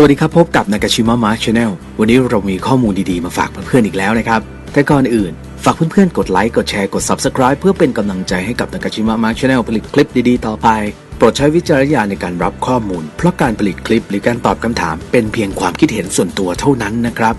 สวัสดีครับ พบกับนากาชิมะมาร์ชแนลวันนี้เรามีข้อมูลดีๆ มาฝากเพื่อนๆอีกแล้วนะครับ แต่ก่อนอื่น ฝากเพื่อนๆ กดไลค์ กดแชร์ กด Subscribe เพื่อเป็นกำลังใจให้กับนากาชิมะมาร์ชแนลผลิตคลิปดีๆ ต่อไป โปรดใช้วิจารณญาณในการรับข้อมูล เพราะการผลิตคลิปหรือการตอบคำถาม เป็นเพียงความคิดเห็นส่วนตัวเท่านั้นนะครับ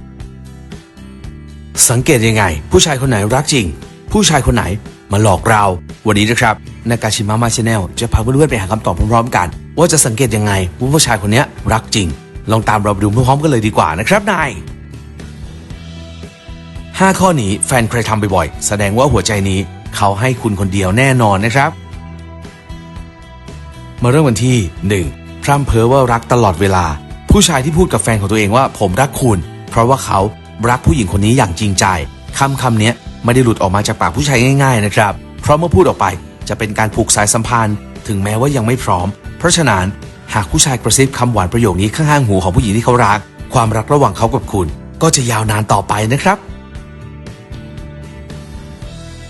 สังเกตยังไง ผู้ชายคนไหนรักจริง ผู้ชายคนไหนมาหลอกเรา วันนี้นะครับนากาชิมะมาร์ชแนลจะพาเพื่อนๆไปหาคำตอบพร้อมๆกัน ว่าจะสังเกตยังไงว่าผู้ชายคนนี้รักจริง ลองตามเราไปดูพร้อมๆกันเลยดีกว่านะครับนาย5ข้อนี้แฟนใครทำบ่อยๆแสดงว่าหัวใจนี้เขาให้คุณคนเดียวแน่นอนนะครับ มาเริ่มกันที่ 1. พร่ำเพ้อว่ารักตลอดเวลา ผู้ชายที่พูดกับแฟนของตัวเองว่าผมรักคุณ เพราะว่าเขารักผู้หญิงคนนี้อย่างจริงใจคำคำนี้ไม่ได้หลุดออกมาจากปากผู้ชายง่าย ๆ นะครับ เพราะเมื่อพูดออกไปจะเป็นการผูกสายสัมพันธ์ ถึงแม้ว่ายังไม่พร้อม เพราะฉะนั้น หากผู้ชายกระซิบคำหวานประโยคนี้ข้างๆหูของผู้หญิงที่เขารัก ความรักระหว่างเขากับคุณ ก็จะยาวนานต่อไปนะครับ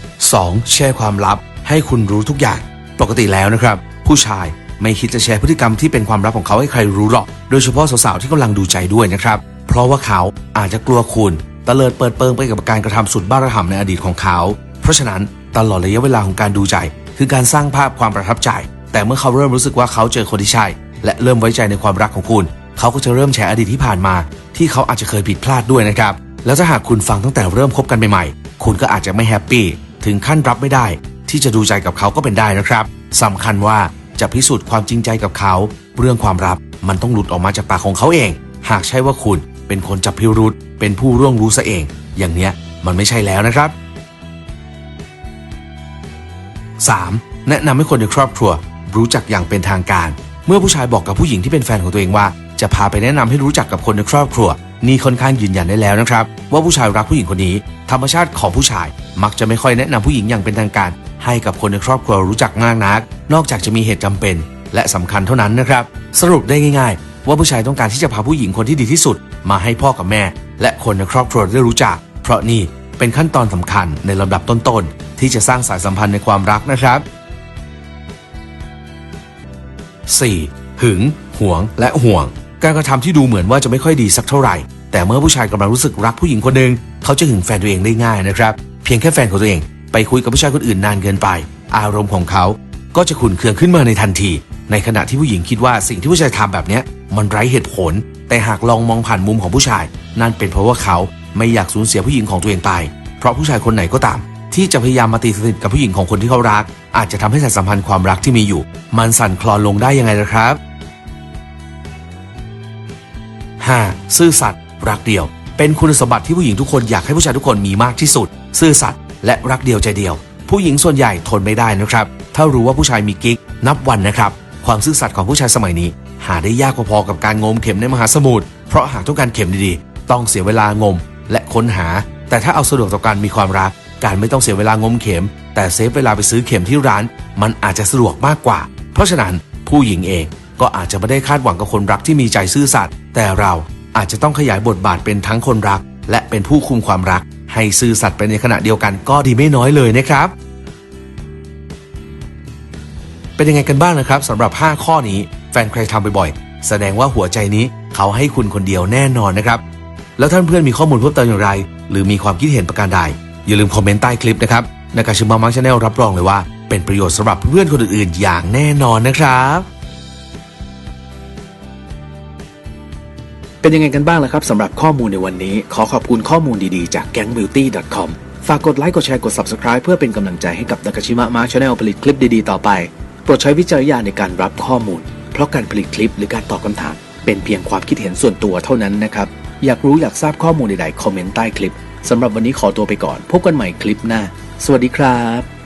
2. แชร์ความลับให้คุณรู้ทุกอย่าง ปกติแล้วนะครับ ผู้ชายไม่คิดจะแชร์พฤติกรรมที่เป็นความลับของเขาให้ใครรู้หรอก โดยเฉพาะสาวๆที่กำลังดูใจด้วยนะครับ เพราะว่าเขาอาจจะกลัวคุณตะเลิดเปิดเปิงไปกับการกระทำสุดบ้าระห่ำในอดีตของเขา เพราะฉะนั้นตลอดระยะเวลาของการดูใจ คือการสร้างภาพความประทับใจ แต่เมื่อเขาเริ่มรู้สึกว่าเขาเจอคนที่ใช่ และเริ่มไว้ใจในความรักของคุณ เขาก็จะเริ่มแชร์อดีตที่ผ่านมา ที่เขาอาจจะเคยผิดพลาดด้วยนะครับ แล้วถ้าหากคุณฟังตั้งแต่เริ่มคบกันใหม่ๆ คุณก็อาจจะไม่แฮปปี้ถึงขั้นรับไม่ได้ ที่จะดูใจกับเขาก็เป็นได้นะครับสำคัญว่าจะพิสูจน์ความจริงใจกับเขา เรื่องความลับมันต้องหลุดออกมาจากปากของเขาเอง หากใช่ว่าคุณเป็นคนจับพิรุษเป็นผู้ร่วงรู้ซะเอง อย่างเนี้ยมันไม่ใช่แล้วนะครับ 3. แนะนำให้คนในครอบครัวรู้จักอย่างเป็นทางการ เมื่อผู้ชายบอกกับผู้หญิงที่เป็นแฟนของตัวเองว่า จะพาไปแนะนำให้รู้จักกับคนในครอบครัว นี่ค่อนข้างยืนยันได้แล้วนะครับ ว่าผู้ชายรักผู้หญิงคนนี้ ธรรมชาติของผู้ชาย มักจะไม่ค่อยแนะนำผู้หญิงอย่างเป็นทางการ ให้กับคนในครอบครัวรู้จักมากนัก นอกจากจะมีเหตุจำเป็น และสำคัญเท่านั้นนะครับ สรุปได้ง่าย ๆ ว่าผู้ชายต้องการที่จะพาผู้หญิงคนที่ดีที่สุด มาให้พ่อกับแม่ และคนในครอบครัวได้รู้จัก เพราะนี่เป็นขั้นตอนสำคัญในลำดับต้นๆที่จะสร้างสายสัมพันธ์ในความรักนะครับ 4. หึง หวง และห่วง การกระทำที่ดูเหมือนว่าจะไม่ค่อยดีสักเท่าไหร่ แต่เมื่อผู้ชายกำลังรู้สึกรักผู้หญิงคนหนึ่งเขาจะหึงแฟนตัวเองได้ง่ายนะครับ เพียงแค่แฟนของตัวเอง ไปคุยกับผู้ชายคนอื่นนานเกินไป อารมณ์ของเขาก็จะขุนเคืองขึ้นมาในทันที ในขณะที่ผู้หญิงคิดว่าสิ่งที่ผู้ชายทำแบบนี้มันไร้เหตุผล แต่หากลองมองผ่านมุมของผู้ชาย นั่นเป็นเพราะว่าเขาไม่อยากสูญเสียผู้หญิงของตัวเองไป เพราะผู้ชายคนไหนก็ตาม ที่จะพยายามมาตีสนิทกับผู้หญิงของคนที่เขารัก อาจจะทำให้สายสัมพันธ์ความรักที่มีอยู่ มันสั่นคลอนลงได้ยังไงล่ะครับ 5. ซื่อสัตย์รักเดียว เป็นคุณสมบัติที่ผู้หญิงทุกคนอยากให้ผู้ชายทุกคนมีมากที่สุด ซื่อสัตย์และรักเดียวใจเดียว ผู้หญิงส่วนใหญ่ทนไม่ได้นะครับ ถ้ารู้ว่าผู้ชายมีกิ๊กนับวันนะครับ ความซื่อสัตย์ของผู้ชายสมัยนี้ หาได้ยากพอๆกับการงมเข็มในมหาสมุทรเพราะหากต้องการเข็มดีๆ ต้องเสียเวลางมและค้นหา แต่ถ้าเอาสะดวกต่อการมีความรัก การไม่ต้องเสียเวลางมเข็ม แต่เซฟเวลาไปซื้อเข็มที่ร้าน มันอาจจะสะดวกมากกว่า เพราะฉะนั้นผู้หญิงเองก็อาจจะไม่ได้คาดหวังกับคนรักที่มีใจซื่อสัตย์แต่เราอาจจะต้องขยายบทบาทเป็นทั้งคนรัก และเป็นผู้คุมความรัก ให้ซื่อสัตย์ไปในขณะเดียวกันก็ดีไม่น้อยเลยนะครับ เป็นยังไงกันบ้างนะครับสำหรับ 5 ข้อนี้ แฟนใครทำบ่อยๆแสดงว่าหัวใจนี้เขาให้คุณคนเดียวแน่นอนนะครับ แล้วท่านเพื่อนมีข้อมูลเพิ่มเติมอย่างไร หรือมีความคิดเห็นประการใด อย่าลืมคอมเมนต์ใต้คลิปนะครับนากาชิมามังชาแนลรับรองเลยว่า เป็นประโยชน์สำหรับเพื่อนคนอื่นๆ อย่างแน่นอนนะครับเป็นยังไงกันบ้างล่ะครับสำหรับข้อมูลในวันนี้ ขอขอบคุณข้อมูลดีๆ จาก gangbeauty.com ฝากกดไลค์ กดแชร์ กด subscribe เพื่อเป็นกำลังใจให้กับนากาชิมะมาชาแนลผลิตคลิปดีๆ ต่อไป โปรดใช้วิจารณญาณในการรับข้อมูล เพราะการผลิตคลิปหรือการตอบคำถาม เป็นเพียงความคิดเห็นส่วนตัวเท่านั้นนะครับ อยากรู้อยากทราบข้อมูลใดๆ คอมเมนต์ใต้คลิป สำหรับวันนี้ขอตัวไปก่อน พบกันใหม่คลิปหน้า สวัสดีครับ